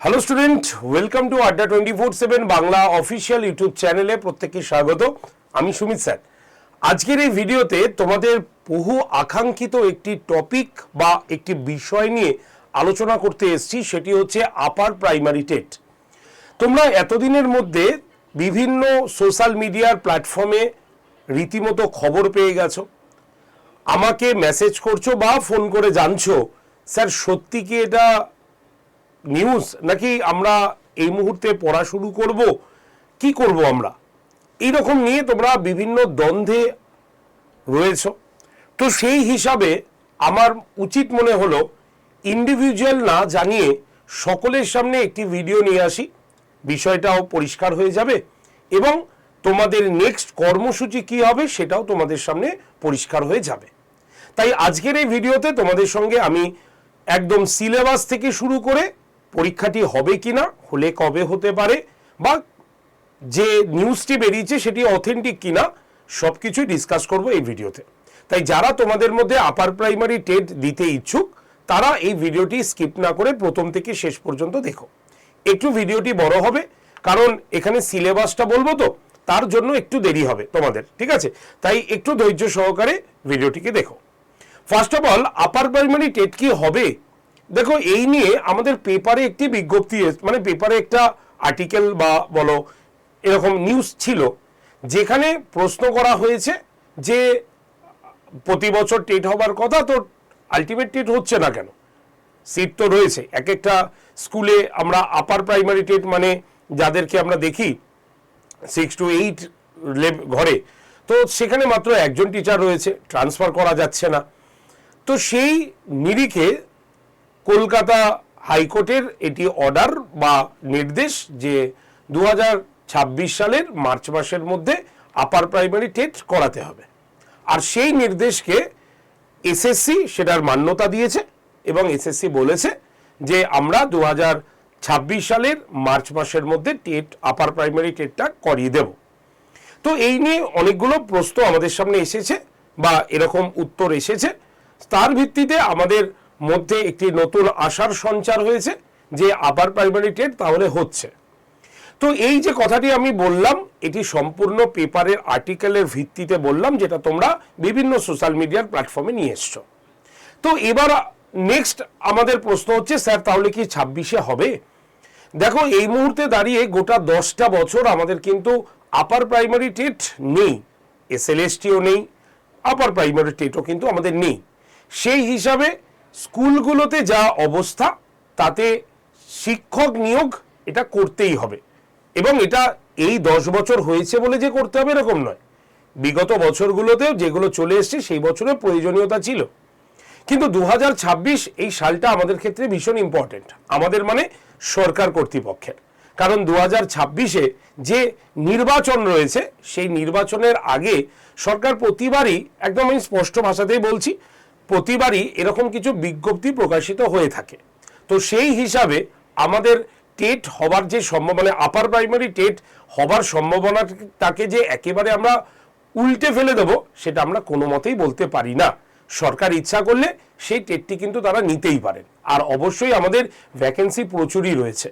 Hello student welcome to Adda twenty four seven Bangla official YouTube চ্যানেলে প্রত্যেককে স্বাগত। আমি সুমিত স্যার। আজকের এই ভিডিওতে তোমাদের বহু আকাঙ্ক্ষিত একটি টপিক বা একটি বিষয় নিয়ে আলোচনা করতে এসেছি, সেটি হচ্ছে আপার প্রাইমারি টেট তোমরা এতদিনের মধ্যে বিভিন্ন সোশ্যাল মিডিয়ার প্ল্যাটফর্মে রীতিমতো খবর পেয়ে গেছো, আমাকে মেসেজ করছ বা ফোন করে জানছো, স্যার, সত্যি কি এটা নিউজ নাকি আমরা এই মুহূর্তে পড়া শুরু করব? কি করব আমরা? এই রকম নিয়ে তোমরা বিভিন্ন দ্বন্দ্বে রয়েছ। তো সেই হিসাবে আমার উচিত মনে হলো ইন্ডিভিজুয়াল না জানিয়ে সকলের সামনে একটি ভিডিও নিয়ে আসি। বিষয়টাও পরিষ্কার হয়ে যাবে এবং তোমাদের নেক্সট কর্মসূচি কি হবে সেটাও তোমাদের সামনে পরিষ্কার হয়ে যাবে। তাই আজকের এই ভিডিওতে তোমাদের সঙ্গে আমি একদম সিলেবাস থেকে শুরু করে পরীক্ষাটি হবে কিনা, হলে কবে হতে পারে, বা যে নিউজটি বেরিয়েছে সেটি অথেন্টিক কিনা সব কিছুই ডিসকাস করব এই ভিডিওতে। তাই যারা তোমাদের মধ্যে আপার প্রাইমারি টেট দিতে ইচ্ছুক, তারা এই ভিডিওটি স্কিপ না করে প্রথম থেকে শেষ পর্যন্ত দেখো। একটু ভিডিওটি বড় হবে, কারণ এখানে সিলেবাসটা বলব তো, তার জন্য একটু দেরি হবে তোমাদের, ঠিক আছে? তাই একটু ধৈর্য সহকারে ভিডিওটিকে দেখো। First of all upper primary TET কি হবে? দেখো, এই নিয়ে আমাদের পেপারে একটি বিজ্ঞপ্তি মানে পেপারে একটা আর্টিকেল বা বলো এরকম নিউজ ছিল, যেখানে প্রশ্ন করা হয়েছে যে প্রতি বছর টেট হবার কথা তো আলটিমেট টেট হচ্ছে না কেন? সিট তো রয়েছে। এক একটা স্কুলে আমরা আপার প্রাইমারি টেট মানে যাদেরকে আমরা দেখি সিক্স টু এইট ঘরে, তো সেখানে মাত্র একজন টিচার রয়েছে ট্রান্সফার করা যাচ্ছে না। তো সেই নিরিখে কলকাতা হাইকোর্টের এটি অর্ডার বা নির্দেশ যে দু হাজার ছাব্বিশ সালের মার্চ মাসের মধ্যে আপার প্রাইমারি টেট করাতে হবে। আর সেই নির্দেশকে এসএসসি সেটার মান্যতা দিয়েছে এবং এসএসসি বলেছে যে আমরা দু হাজার ছাব্বিশ সালের মার্চ মাসের মধ্যে টেট, আপার প্রাইমারি টেটটা করিয়ে দেব। তো এই নিয়ে অনেকগুলো প্রশ্ন আমাদের সামনে এসেছে বা এরকম উত্তর এসেছে। তার ভিত্তিতে আমাদের মধ্যে একটি নতুন আশার সঞ্চার হয়েছে যে আপার প্রাইমারি টেট তাহলে হচ্ছে। তো এই যে কথাটি আমি বললাম, এটি সম্পূর্ণ পেপারের আর্টিকেলের ভিত্তিতে বললাম, যেটা তোমরা বিভিন্ন সোশ্যাল মিডিয়ার প্ল্যাটফর্মে নিয়ে এসছো। তো এবার নেক্সট আমাদের প্রশ্ন হচ্ছে, স্যার, তাহলে কি ছাব্বিশে হবে? দেখো, এই মুহূর্তে দাঁড়িয়ে গোটা দশটা বছর আমাদের কিন্তু আপার প্রাইমারি টেট নেই এসএলএসটিও নেই আপার প্রাইমারি টেটও কিন্তু আমাদের নেই। সেই হিসাবে স্কুলগুলোতে যা অবস্থা, তাতে শিক্ষক নিয়োগ এটা করতেই হবে। এবং এটা এই দশ বছর হয়েছে বলে যে করতে হবে এরকম নয়। বিগত বছরগুলোতেও যেগুলো চলে এসছে, সেই বছরের প্রয়োজনীয়তা ছিল। কিন্তু দু হাজার ছাব্বিশ এই সালটা আমাদের ক্ষেত্রে ভীষণ ইম্পর্টেন্ট আমাদের মানে সরকার কর্তৃপক্ষের। কারণ দু হাজার যে নির্বাচন রয়েছে, সেই নির্বাচনের আগে সরকার প্রতিবারই একদম আমি স্পষ্ট ভাষাতেই বলছি প্রতিবারই এরকম কিছু বিজ্ঞপ্তি প্রকাশিত হয়ে থাকে। তো সেই হিসাবে আমাদের টেট হবার যে সম্ভাবনা আপার প্রাইমারি টেট হবার সম্ভাবনাটাকে যে একেবারে আমরা উল্টে ফেলে দেব, সেটা আমরা কোনো মতেই বলতে পারি না। সরকার ইচ্ছা করলে সেই টেটটি কিন্তু তারা নিতেই পারেন। আর অবশ্যই আমাদের ভ্যাকেন্সি প্রচুরই রয়েছে।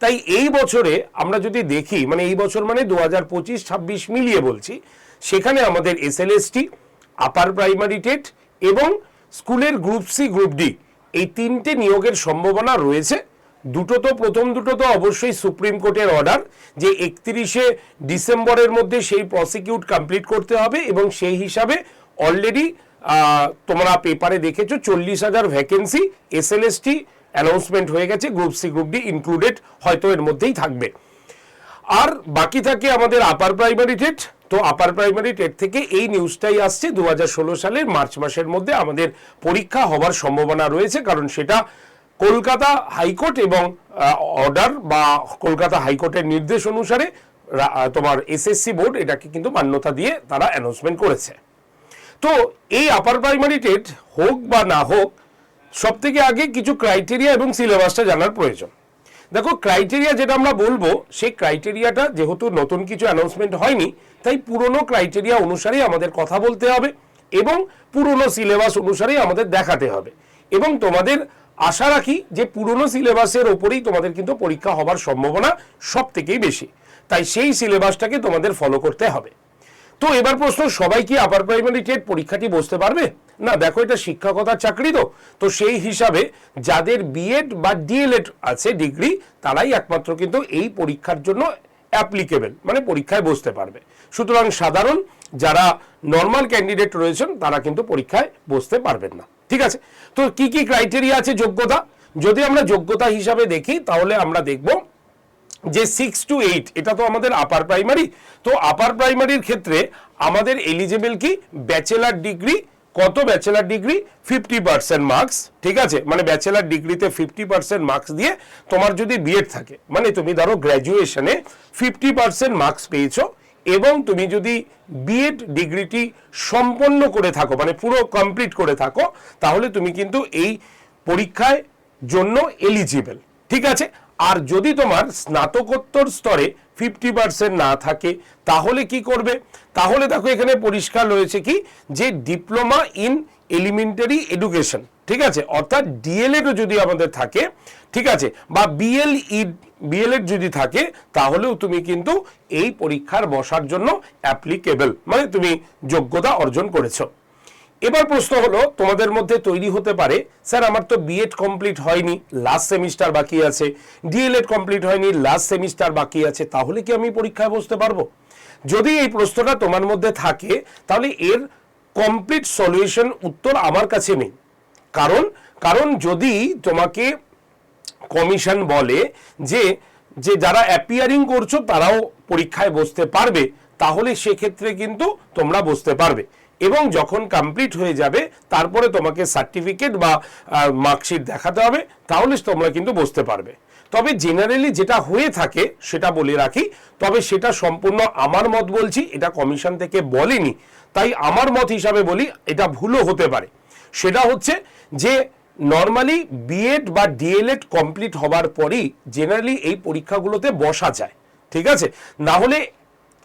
তাই এই বছরে আমরা যদি দেখি মানে এই বছর মানে দু হাজার পঁচিশ ছাব্বিশ মিলিয়ে বলছি, সেখানে আমাদের এসএলএসটি আপার প্রাইমারি টেট এবং স্কুলের গ্রুপ সি, গ্রুপ ডি। এই তিনটে নিয়োগের সম্ভাবনা রয়েছে। দুটো তো প্রথম, দুটো তো অবশ্যই সুপ্রিম কোর্টের অর্ডার যে একত্রিশে ডিসেম্বরের মধ্যে সেই প্রসিকিউট কমপ্লিট করতে হবে এবং সেই হিসাবে অলরেডি তোমরা পেপারে দেখেছ চল্লিশ হাজার ভ্যাকেন্সি এস এসএলএসটি অ্যানাউন্সমেন্ট হয়ে গেছে, group C, group D included হয়তো এর মধ্যেই থাকবে। আর বাকি থাকে আমাদের আপার প্রাইমারি টেট। তো আপার প্রাইমারি টেট থেকে এই নিউজটাই আসছে দু হাজার ষোলো সালের মার্চ মাসের মধ্যে আমাদের পরীক্ষা হবার সম্ভাবনা রয়েছে। কারণ সেটা কলকাতা হাইকোর্ট এবং অর্ডার বা কলকাতা হাইকোর্টের নির্দেশ অনুসারে তোমার এসএসসি বোর্ড এটাকে কিন্তু মান্যতা দিয়ে তারা অ্যানাউন্সমেন্ট করেছে। তো এই আপার প্রাইমারি টেট হোক বা না হোক সব থেকে আগে কিছু ক্রাইটেরিয়া এবং সিলেবাসটা জানার প্রয়োজন। দেখো ক্রাইটেরিয়া যেটা আমরা বলব, সেই ক্রাইটেরিয়াটা যেহেতু নতুন কিছু অ্যানাউন্সমেন্ট হয়নি, তাই পুরনো ক্রাইটেরিয়া অনুসারেই আমাদের কথা বলতে হবে এবং পুরনো সিলেবাস অনুসারেই আমাদের দেখাতে হবে। এবং তোমাদের আশা রাখি যে পুরনো সিলেবাসের ওপরেই তোমাদের কিন্তু পরীক্ষা হবার সম্ভাবনা সব থেকেই বেশি। তাই সেই সিলেবাসটাকে তোমাদের ফলো করতে হবে। তো এবার প্রশ্ন, সবাই কি আপার প্রাইমারি টেট পরীক্ষাটি বসতে পারবে? না, দেখো এটা শিক্ষকতার চাকরি তো। তো সেই হিসাবে যাদের বিএড বা ডিএলএড আছে ডিগ্রি তারাই একমাত্র কিন্তু এই পরীক্ষার জন্য অ্যাপ্লিকেবেল মানে পরীক্ষায় বসতে পারবে। সুতরাং সাধারণ যারা নর্মাল ক্যান্ডিডেট রয়েছেন, তারা কিন্তু পরীক্ষায় বসতে পারবেন না। ঠিক আছে? তো কি কি ক্রাইটেরিয়া আছে যোগ্যতা? যদি আমরা যোগ্যতা হিসাবে দেখি, তাহলে আমরা দেখব যে সিক্স টু এইট এটা তো আমাদের আপার প্রাইমারি তো আপার প্রাইমারির ক্ষেত্রে আমাদের এলিজেবল কি? ব্যাচেলার ডিগ্রি কত bachelor degree fifty percent marks ঠিক আছে? মানে ব্যাচেলার ডিগ্রিতে ফিফটি পার্সেন্ট মার্কস দিয়ে তোমার যদি বিএড থাকে মানে তুমি ধরো গ্র্যাজুয়েশনে ফিফটি পার্সেন্ট মার্কস পেয়েছ, এবং তুমি যদি বিএড ডিগ্রিটি সম্পন্ন করে থাকো মানে পুরো কমপ্লিট করে থাকো, তাহলে তুমি কিন্তু এই পরীক্ষায় জন্য এলিজিবল ঠিক আছে? আর যদি তোমার স্নাতকোত্তর স্তরে ফিফটি পার্সেন্ট না থাকে, তাহলে কি করবে? তাহলে দেখো এখানে পরিষ্কার রয়েছে কি, যে ডিপ্লোমা ইন এলিমেন্টারি এডুকেশন ঠিক আছে? অর্থাৎ ডিএলএডও যদি আমাদের থাকে, ঠিক আছে? বা বিএল ই বিএলএড যদি থাকে, তাহলেও তুমি কিন্তু এই পরীক্ষার বসার জন্য অ্যাপ্লিকেবল মানে তুমি যোগ্যতা অর্জন করেছ। এবার প্রশ্ন হলো, তোমাদের মধ্যে তৈরি হতে পারে, স্যার আমার তো বিএড কমপ্লিট হয়নি লাস্ট সেমিস্টার বাকি আছে ডিএলএড কমপ্লিট হয়নি লাস্ট সেমিস্টার বাকি আছে, তাহলে কি আমি পরীক্ষায় বসতে পারব? যদি এই প্রশ্নটা তোমার মধ্যে থাকে, তাহলে এর কমপ্লিট সলিউশন উত্তর আমার কাছে নেই। কারণ কারণ যদি তোমাকে কমিশন বলে যে যে যারা অ্যাপিয়ারিং করছ, তারাও পরীক্ষায় বসতে পারবে, তাহলে সেক্ষেত্রে কিন্তু তোমরা বসতে পারবে। এবং যখন কমপ্লিট হয়ে যাবে, তারপরে তোমাকে সার্টিফিকেট বা মার্কশিট দেখাতে হবে, তাহলে তোমরা কিন্তু বসতে পারবে। তবে জেনারেলি যেটা হয়ে থাকে, সেটা বলে রাখি, তবে সেটা সম্পূর্ণ আমার মত বলছি, এটা কমিশন থেকে বলেনি, তাই আমার মত হিসাবে বলি, এটা ভুলও হতে পারে। সেটা হচ্ছে যে নর্মালি বিএড বা ডিএলএড কমপ্লিট হবার পরই জেনারেলি এই পরীক্ষাগুলোতে বসা যায়, ঠিক আছে? না হলে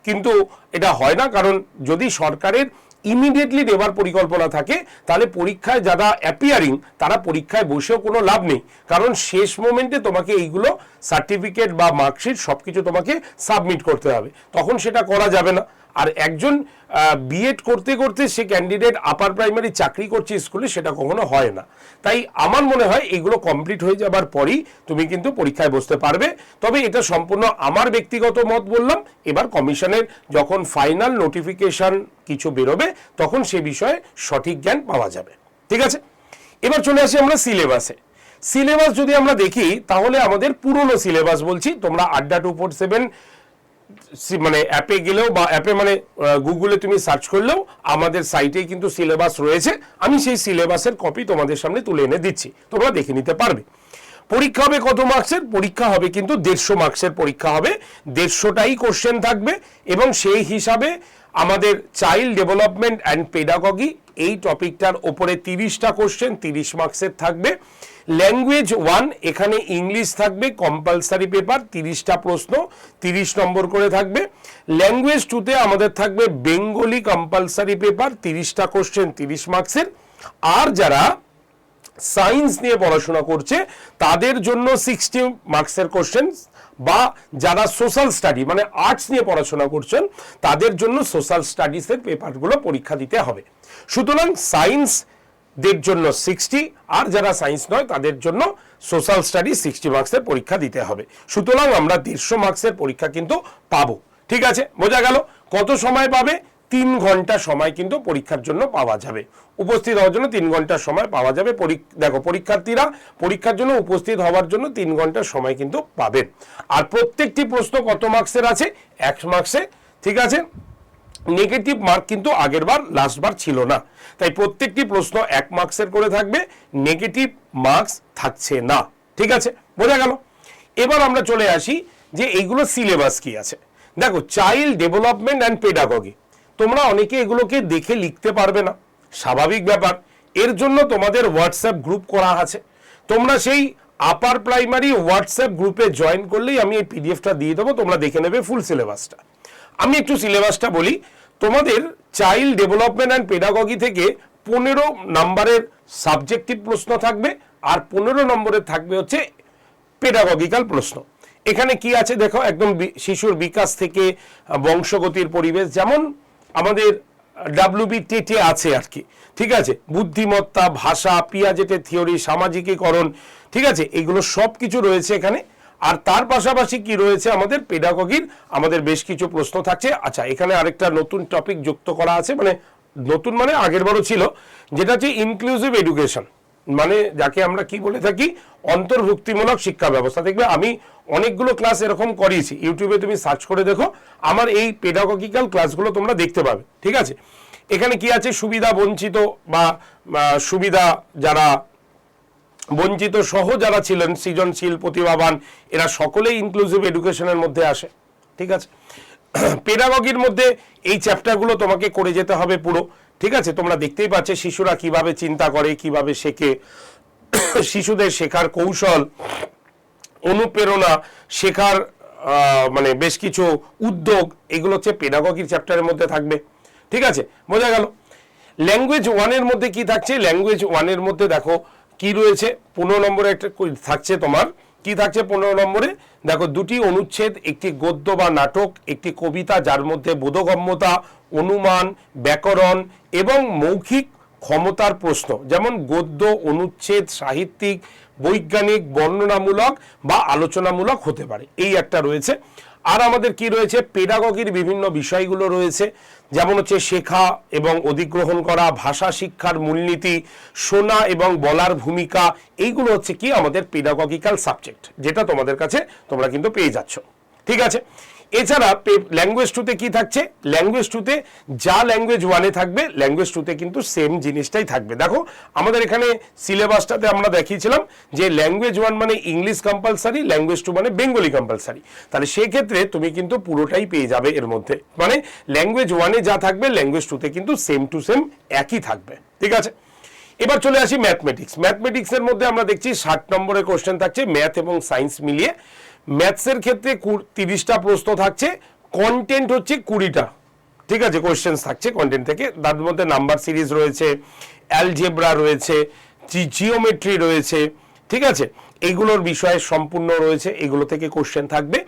কিন্তু এটা হয় না, কারণ যদি সরকারের ইমিডিয়েটলি দেবার পরিকল্পনা থাকে, তাহলে পরীক্ষায় যারা অ্যাপিয়ারিং তারা পরীক্ষায় বসেও কোনো লাভ নেই। কারণ শেষ মোমেন্টে তোমাকে এইগুলো সার্টিফিকেট বা মার্কশিট সব কিছু তোমাকে সাবমিট করতে হবে। তখন সেটা করা যাবে না। আর একজন বিএড করতে করতে সে ক্যান্ডিডেট আপার প্রাইমারি চাকরি করছে স্কুলে, সেটা কখনো হয় না। তাই আমার মনে হয় এগুলো কমপ্লিট হয়ে যাবার পরই তুমি কিন্তু পরীক্ষায় বসতে পারবে। তবে এটা সম্পূর্ণ আমার ব্যক্তিগত মত বললাম। এবার কমিশনের যখন ফাইনাল নোটিফিকেশন কিছু বেরোবে, তখন সে বিষয়ে সঠিক জ্ঞান পাওয়া যাবে। ঠিক আছে? এবার চলে আসি আমরা সিলেবাসে সিলেবাস যদি আমরা দেখি, তাহলে আমাদের পুরনো সিলেবাস বলছি। তোমরা আড্ডা টু ফোর সেভেন মানে অ্যাপে গেলেও বা অ্যাপে মানে গুগলে তুমি সার্চ করলেও আমাদের সাইটে কিন্তু সিলেবাস রয়েছে। আমি সেই সিলেবাসের কপি তোমাদের সামনে তুলে এনে দিচ্ছি। তোমরা দেখে নিতে পারবে। পরীক্ষা হবে কত মার্কসের পরীক্ষা হবে কিন্তু দেড়শো মার্কসের পরীক্ষা হবে। দেড়শোটাই কোশ্চেন থাকবে এবং সেই হিসাবে আমাদের চাইল্ড ডেভেলপমেন্ট অ্যান্ড পেডাগগি এই টপিকটার ওপরে তিরিশটা কোশ্চেন তিরিশ মার্কসের থাকবে। ল্যাঙ্গুয়েজ ওয়ান এখানে ইংলিশ থাকবে কম্পালসারি পেপার তিরিশটা প্রশ্ন, তিরিশ নম্বর করে থাকবে। ল্যাঙ্গুয়েজ টুতে আমাদের থাকবে বেঙ্গলি কম্পালসারি পেপার তিরিশটা কোশ্চেন তিরিশ মার্কসের আর যারা সায়েন্স নিয়ে পড়াশোনা করছে, তাদের জন্য সিক্সটি মার্কসের কোশ্চেন বা যারা সোশ্যাল স্টাডি মানে আর্টস নিয়ে পড়াশোনা করছেন, তাদের জন্য সোশ্যাল স্টাডিজের পেপারগুলো পরীক্ষা দিতে হবে। সুতরাং সায়েন্স দের জন্য সিক্সটি আর যারা সায়েন্স নয়, তাদের জন্য সোশ্যাল স্টাডি সিক্সটি মার্কসের পরীক্ষা দিতে হবে। সুতরাং আমরা দেড়শো মার্কসের পরীক্ষা কিন্তু পাবো। ঠিক আছে? বোঝা গেল? কত সময় পাবে? তিন ঘণ্টা সময় কিন্তু পরীক্ষার জন্য পাওয়া যাবে। উপস্থিত হওয়ার জন্য তিন ঘণ্টা সময় পাওয়া যাবে। দেখো, পরীক্ষার্থীরা পরীক্ষার জন্য উপস্থিত হওয়ার জন্য তিন ঘণ্টা সময় কিন্তু পাবেন আর প্রত্যেকটি প্রশ্ন কত মার্কসের আছে? এক মার্কসে ঠিক আছে? নেগেটিভ মার্ক কিন্তু আগের বার লাস্ট বার ছিল না। তাই প্রত্যেকটি প্রশ্ন এক মার্কসের করে থাকবে নেগেটিভ মার্কস থাকছে না। ঠিক আছে? বোঝা গেল? এবার আমরা চলে আসি যে এইগুলো সিলেবাস কি আছে। দেখো চাইল্ড ডেভেলপমেন্ট অ্যান্ড পেডাগগি তোমরা অনেকে এগুলোকে দেখে লিখতে পারবে না। স্বাভাবিক ব্যাপার। এর জন্য তোমাদের হোয়াটসঅ্যাপ গ্রুপ করা আছে। তোমরা সেই আপার প্রাইমারি হোয়াটসঅ্যাপ গ্রুপে জয়েন করলেই আমি এই পিডিএফটা দিয়ে দেবো, তোমরা দেখে নেবে ফুল সিলেবাসটা আমি একটু সিলেবাসটা বলি। তোমাদের চাইল্ড ডেভেলপমেন্ট অ্যান্ড পেডাগগি থেকে পনেরো নাম্বারের সাবজেক্টিভ প্রশ্ন থাকবে আর পনেরো নম্বরের থাকবে হচ্ছে পেডাগগিক্যাল প্রশ্ন। এখানে কি আছে দেখো, একদম শিশুর বিকাশ থেকে বংশগতির পরিবেশ, যেমন আমাদের ডাব্লিউবি টেটে আছে আর কি, ঠিক আছে? বুদ্ধিমত্তা, ভাষা, পিয়াজেটের থিওরি, সামাজিকীকরণ, ঠিক আছে? এগুলো সব কিছু রয়েছে এখানে। আর তার পাশাপাশি কি রয়েছে আমাদের পেডাগগির? আমাদের বেশ কিছু প্রশ্ন থাকছে। আচ্ছা এখানে আরেকটা নতুন টপিক যুক্ত করা আছে মানে নতুন মানে আগের বারও ছিল, যেটা হচ্ছে ইনক্লুসিভ এডুকেশন মানে যাকে আমরা কি বলে থাকি, অন্তর্ভুক্তিমূলক শিক্ষা ব্যবস্থা। দেখবে, আমি অনেকগুলো ক্লাস এরকম করিয়েছি। ইউটিউবে তুমি সার্চ করে দেখো, আমার এই পেডাগগিক্যাল ক্লাসগুলো তোমরা দেখতে পাবে। ঠিক আছে? এখানে কি আছে? সুবিধা বঞ্চিত বা বা সুবিধা যারা বঞ্চিত সহ যারা ছিলেন, সৃজনশীল, প্রতিভাবান, এরা সকলেই ইনক্লুসিভ এডুকেশনের মধ্যে আসে। ঠিক আছে? পেডাগগির মধ্যে এই চ্যাপ্টারগুলো তোমাকে করে যেতে হবে পুরো। ঠিক আছে? তোমরা দেখতেই পাচ্ছ শিশুরা কীভাবে চিন্তা করে, কীভাবে শেখে। শিশুদের শেখার কৌশল, অনুপ্রেরণা, শেখার মানে বেশ কিছু উদ্যোগ, এগুলো হচ্ছে পেডাগগির চ্যাপ্টারের মধ্যে থাকবে। ঠিক আছে? বোঝা গেল? ল্যাঙ্গুয়েজ ওয়ানের মধ্যে কি থাকছে? ল্যাঙ্গুয়েজ ওয়ানের মধ্যে দেখো কি রয়েছে? পনেরো নম্বরে একটা থাকছে তোমার। কি থাকছে পনেরো নম্বরে? দেখো, দুটি অনুচ্ছেদ, একটি গদ্য বা নাটক, একটি কবিতা, যার মধ্যে বোধগম্যতা, অনুমান, ব্যাকরণ এবং মৌখিক ক্ষমতার প্রশ্ন। যেমন গদ্য, অনুচ্ছেদ, সাহিত্যিক, বৈজ্ঞানিক, বর্ণনামূলক বা আলোচনামূলক হতে পারে। এই একটা রয়েছে। আর আমাদের কি রয়েছে? পেডাগগির বিভিন্ন বিষয়গুলো রয়েছে। যেমন হচ্ছে শেখা এবং অধিগ্রহণ করা, ভাষা শিক্ষার মূলনীতি, শোনা এবং বলার ভূমিকা, এইগুলো হচ্ছে কি আমাদের পেডাগগিক্যাল সাবজেক্ট যেটা তোমাদের কাছে তোমরা কিন্তু পেয়ে যাচ্ছ। ঠিক আছে? এছাড়া ল্যাঙ্গুয়েজ টুতে কি থাকছে? ল্যাঙ্গুয়েজ টুতে যা ল্যাঙ্গুয়েজ ওয়ানে থাকবে ল্যাঙ্গুয়েজ টুতে কিন্তু সেম জিনিসটাই থাকবে। দেখো, আমাদের এখানে সিলেবাসটাতে আমরা দেখিয়েছিলাম যে ল্যাঙ্গুয়েজ ওয়ান মানে ইংলিশ কম্পালসারি ল্যাঙ্গুয়েজ টু মানে বেঙ্গলি কম্পালসারি তাহলে সেক্ষেত্রে তুমি কিন্তু পুরোটাই পেয়ে যাবে এর মধ্যে। মানে ল্যাঙ্গুয়েজ ওয়ানে যা থাকবে ল্যাঙ্গুয়েজ টুতে কিন্তু সেম টু সেম একই থাকবে। ঠিক আছে? এবার চলে আসি ম্যাথমেটিক্স ম্যাথমেটিক্সের মধ্যে আমরা দেখছি ষাট নম্বরের কোশ্চেন থাকছে ম্যাথ এবং সায়েন্স মিলিয়ে। ম্যাথসের ক্ষেত্রে তিরিশটা প্রশ্ন থাকছে কন্টেন্ট হচ্ছে কুড়িটা। ঠিক আছে? কোশ্চেন্স থাকছে কন্টেন্ট থেকে। তার মধ্যে নাম্বার সিরিজ রয়েছে অ্যালজেব্রা রয়েছে জিওমেট্রি রয়েছে। ঠিক আছে? এইগুলোর বিষয়ে সম্পূর্ণ রয়েছে, এগুলো থেকে কোশ্চেন থাকবে।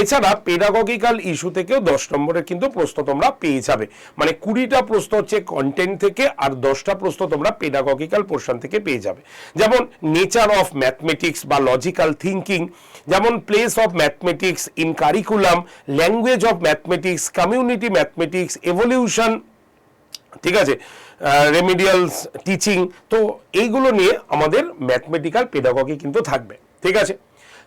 এছাড়া পেডাগগিক্যাল ইস্যু থেকেও দশ নম্বরের কিন্তু প্রশ্ন তোমরা পেয়ে যাবে। মানে কুড়িটা প্রশ্ন হচ্ছে কন্টেন্ট থেকে, আর দশটা প্রশ্ন তোমরা পেডাগগিক্যাল পোর্শন থেকে পেয়ে যাবে। যেমন নেচার অফ ম্যাথমেটিক্স বা লজিক্যাল থিঙ্কিং যেমন place of mathematics in curriculum language of mathematics community mathematics evolution ঠিক আছে? রেমিডিয়ালস টিচিং তো এইগুলো নিয়ে আমাদের ম্যাথমেটিক্যাল পেডাগগি কিন্তু থাকবে, ঠিক আছে?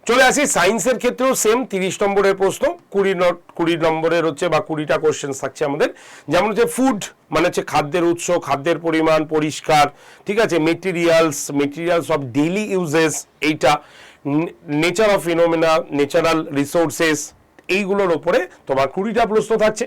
চলে আসি সায়েন্সের ক্ষেত্রেও সেম তিরিশ নম্বরের প্রশ্ন, কুড়ি কুড়ি নম্বরের হচ্ছে বা কুড়িটা কোশ্চেন থাকছে আমাদের। যেমন হচ্ছে ফুড মানে হচ্ছে খাদ্যের উৎস, খাদ্যের পরিমাণ, পরিষ্কার, ঠিক আছে? Materials materials of daily uses এইটা nature of phenomena natural resources এইগুলোর ওপরে তোমার কুড়িটা প্রশ্ন থাকছে।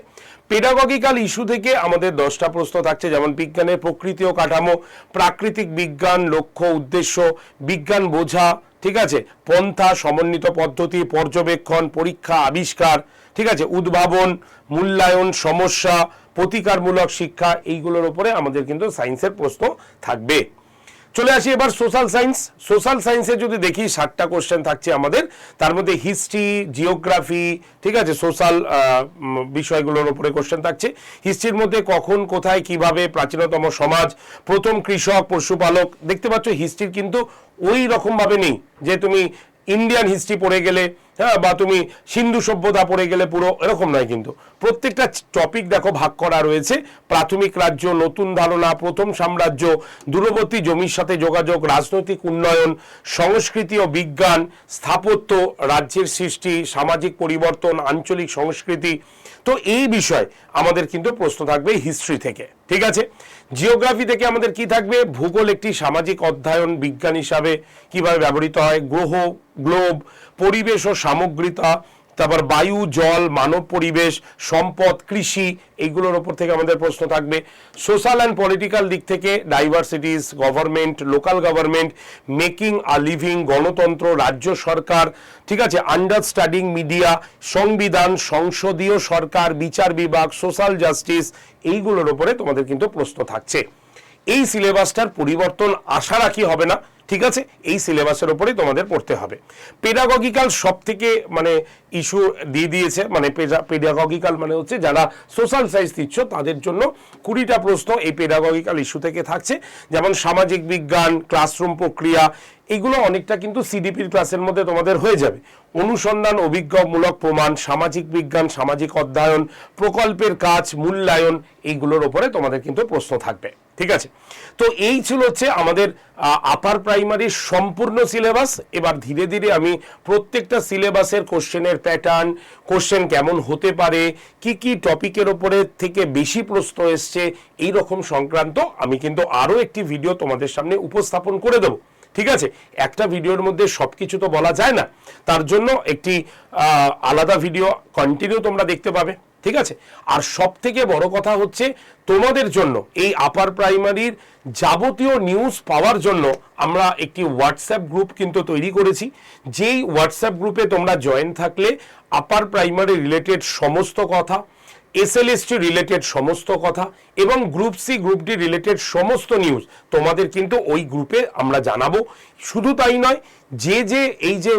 পেডাগগিক্যাল ইস্যু থেকে আমাদের দশটা প্রশ্ন থাকছে, যেমন বিজ্ঞানের প্রকৃতি ও কাঠামো, প্রাকৃতিক বিজ্ঞান, লক্ষ্য, উদ্দেশ্য, বিজ্ঞান বোঝা, ঠিক আছে? পন্থা, সমন্বিত পদ্ধতি, পর্যবেক্ষণ, পরীক্ষা, আবিষ্কার, ঠিক আছে? উদ্ভাবন, মূল্যায়ন, সমস্যা, প্রতিকারমূলক শিক্ষা, এইগুলোর উপরে আমাদের কিন্তু সায়েন্সের প্রশ্ন থাকবে। চলে আসি এবার সোশ্যাল সায়েন্স। সোশ্যাল সায়েন্সে যদি দেখি ষাটটা কোশ্চেন থাকছে আমাদের, তার মধ্যে হিস্ট্রি জিওগ্রাফি ঠিক আছে সোশ্যাল বিষয়গুলোর উপরে কোশ্চেন থাকছে। হিস্ট্রির মধ্যে কখন, কোথায়, কীভাবে প্রাচীনতম সমাজ, প্রথম কৃষক, পশুপালক, দেখতে পাচ্ছ হিস্ট্রির কিন্তু ওই রকমভাবে নেই যে তুমি ইন্ডিয়ান হিস্ট্রি পড়ে গেলে হ্যাঁ বা তুমি সিন্ধু সভ্যতা পড়ে গেলে পুরো এরকম নয় কিন্তু। প্রত্যেকটা টপিক দেখো ভাগ করা রয়েছে। প্রাথমিক রাজ্য, নতুন ধারণা, প্রথম সাম্রাজ্য, দূরবর্তী জমির সাথে যোগাযোগ, রাজনৈতিক উন্নয়ন, সংস্কৃতি ও বিজ্ঞান, স্থাপত্য, রাজ্যের সৃষ্টি, সামাজিক পরিবর্তন, আঞ্চলিক সংস্কৃতি। তো এই বিষয় আমাদের কিন্তু প্রশ্ন থাকবে হিস্ট্রি থেকে। ঠিক আছে? জিওগ্রাফি থেকে আমাদের কি থাকবে? ভূগোল একটি সামাজিক অধ্যয়ন বিজ্ঞান হিসাবে কীভাবে ব্যবহৃত হয়? গ্রহ গ্লোব পরিবেশ ও সামগ্রিতা তারপর বায়ু, জল, মানব পরিবেশ, সম্পদ, কৃষি, এইগুলোর ওপর থেকে আমাদের প্রশ্ন থাকবে। সোশ্যাল অ্যান্ড পলিটিক্যাল দিক থেকে diversities, government, local government, making a living, গণতন্ত্র, রাজ্য সরকার, ঠিক আছে, আন্ডারস্ট্যান্ডিং মিডিয়া, সংবিধান, সংসদীয় সরকার, বিচার বিভাগ, সোশ্যাল জাস্টিস, এইগুলোর ওপরে তোমাদের কিন্তু প্রশ্ন থাকছে। এই সিলেবাসটার পরিবর্তন আশা রাখি হবে না। ঠিক আছে? এই সিলেবাসের ওপরেই তোমাদের পড়তে হবে। পেডাগগিক্যাল সব থেকে মানে ইস্যু দিয়ে দিয়েছে মানে পেডাগগিক্যাল মানে হচ্ছে যারা সোশ্যাল সায়েন্স দিচ্ছ, তাদের জন্য কুড়িটা প্রশ্ন এই পেডাগগিক্যাল ইস্যু থেকে থাকছে। যেমন সামাজিক বিজ্ঞান ক্লাসরুম প্রক্রিয়া, এগুলো অনেকটা কিন্তু সিডিপির ক্লাসের মধ্যে তোমাদের হয়ে যাবে। অনুসন্ধান অভিজ্ঞমূলক প্রমাণ, সামাজিক বিজ্ঞান, সামাজিক অধ্যয়ন, প্রকল্পের কাজ, মূল্যায়ন এইগুলোর ওপরে তোমাদের কিন্তু প্রশ্ন থাকবে। ঠিক আছে? তো এই ছিল হচ্ছে আমাদের আপার প্রাইমারির সম্পূর্ণ সিলেবাস এবার ধীরে ধীরে আমি প্রত্যেকটা সিলেবাসের কোশ্চেনের প্যাটার্ন কোশ্চেন কেমন হতে পারে, কি কি টপিকের ওপরে থেকে বেশি প্রশ্ন এসছে, এই রকম সংক্রান্ত আমি কিন্তু আরও একটি ভিডিও তোমাদের সামনে উপস্থাপন করে দেবো। ঠিক আছে? একটা ভিডিওর মধ্যে সব কিছু তো বলা যায় না। তার জন্য একটি আলাদা ভিডিও কন্টিনিউ তোমরা দেখতে পাবে। ঠিক আছে? আর সব থেকে বড় কথা হচ্ছে তোমাদের জন্য, এই আপার প্রাইমারির যাবতীয় নিউজ পাওয়ার জন্য আমরা একটি হোয়াটসঅ্যাপ গ্রুপ কিন্তু তৈরি করেছি। যেই হোয়াটসঅ্যাপ গ্রুপে তোমরা জয়েন থাকলে আপার প্রাইমারি রিলেটেড সমস্ত কথা এস এল এসএলএসটি রিলেটেড সমস্ত কথা এবং group C group D related সমস্ত নিউজ তোমাদের কিন্তু ওই গ্রুপে আমরা জানাব। শুধু তাই নয়, যে যে এই যে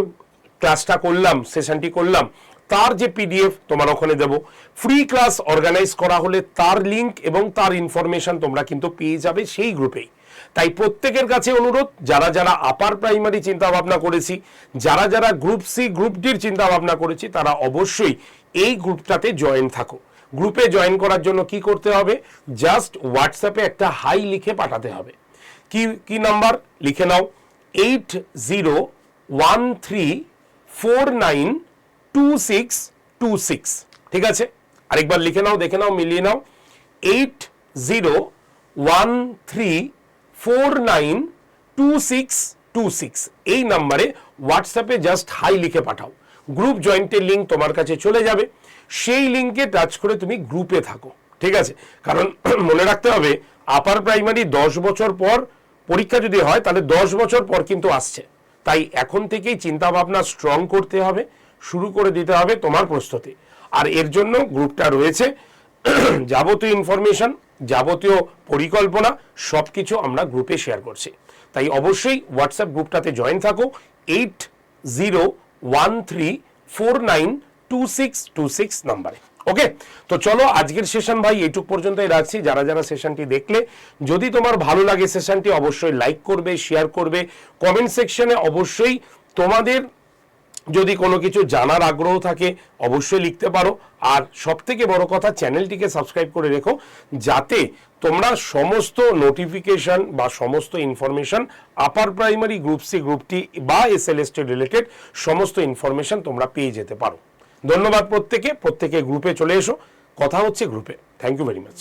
ক্লাসটা করলাম সেশনটি করলাম তার যে পিডিএফ তোমার ওখানে দেবো ফ্রি ক্লাস অর্গানাইজ করা হলে তার লিংক এবং তার ইনফরমেশন তোমরা কিন্তু পেয়ে যাবে সেই গ্রুপেই তাই প্রত্যেকের কাছে অনুরোধ, যারা যারা আপার প্রাইমারি চিন্তা ভাবনা করেছি, যারা যারা গ্রুপ সি গ্রুপ ডির চিন্তা ভাবনা করেছি, তারা অবশ্যই এই গ্রুপটাতে জয়েন থাকো। গ্রুপে জয়েন করার জন্য কি করতে হবে? জাস্ট হোয়াটসঅ্যাপে একটা হাই লিখে পাঠাতে হবে। কি কি নাম্বার লিখে নাও। Eight zero one three four nine two six two six ঠিক আছে? আরেকবার লিখে নাও, দেখে নাও, মিলিয়ে নাও। Eight zero one three four nine two six two six এই নাম্বারে হোয়াটসঅ্যাপে জাস্ট হাই লিখে পাঠাও। গ্রুপ জয়েন্টের লিঙ্ক তোমার কাছে চলে যাবে। সেই লিঙ্কে টাচ করে তুমি গ্রুপে থাকো। ঠিক আছে? কারণ মনে রাখতে হবে আপার প্রাইমারি দশ বছর পর পরীক্ষা যদি হয়, তাহলে দশ বছর পর কিন্তু আসছে। তাই এখন থেকেই চিন্তা ভাবনা স্ট্রং করতে হবে। শুরু করে দিতে হবে তোমার প্রস্তুতি। আর এর জন্য গ্রুপটা রয়েছে যাবতীয় ইনফরমেশন যাবতীয় পরিকল্পনা সব কিছু আমরা গ্রুপে শেয়ার করছি। তাই অবশ্যই হোয়াটসঅ্যাপ গ্রুপটাতে জয়েন থাকো। Eight zero one three four nine two six two six নাম্বারে ওকে তো চলো আজকের সেশন ভাই এইটুক পর্যন্তই রাখছি। যারা যারা সেশনটি দেখলে, যদি তোমার ভালো লাগে সেশনটি অবশ্যই লাইক করবে শেয়ার করবে। কমেন্ট সেকশনে অবশ্যই তোমাদের যদি কোনো কিছু জানার আগ্রহ থাকে, অবশ্যই লিখতে পারো। আর সব থেকে বড় কথা, চ্যানেলটিকে সাবস্ক্রাইব করে রেখো, যাতে তোমরা সমস্ত নোটিফিকেশন বা সমস্ত information upper primary group C গ্রুপটি বা এস এল এস রিলেটেড সমস্ত ইনফরমেশন তোমরা পেয়ে যেতে পারো। ধন্যবাদ প্রত্যেকে। প্রত্যেকে গ্রুপে চলে এসো। কথা হচ্ছে গ্রুপে থ্যাংক ইউ ভেরি মাচ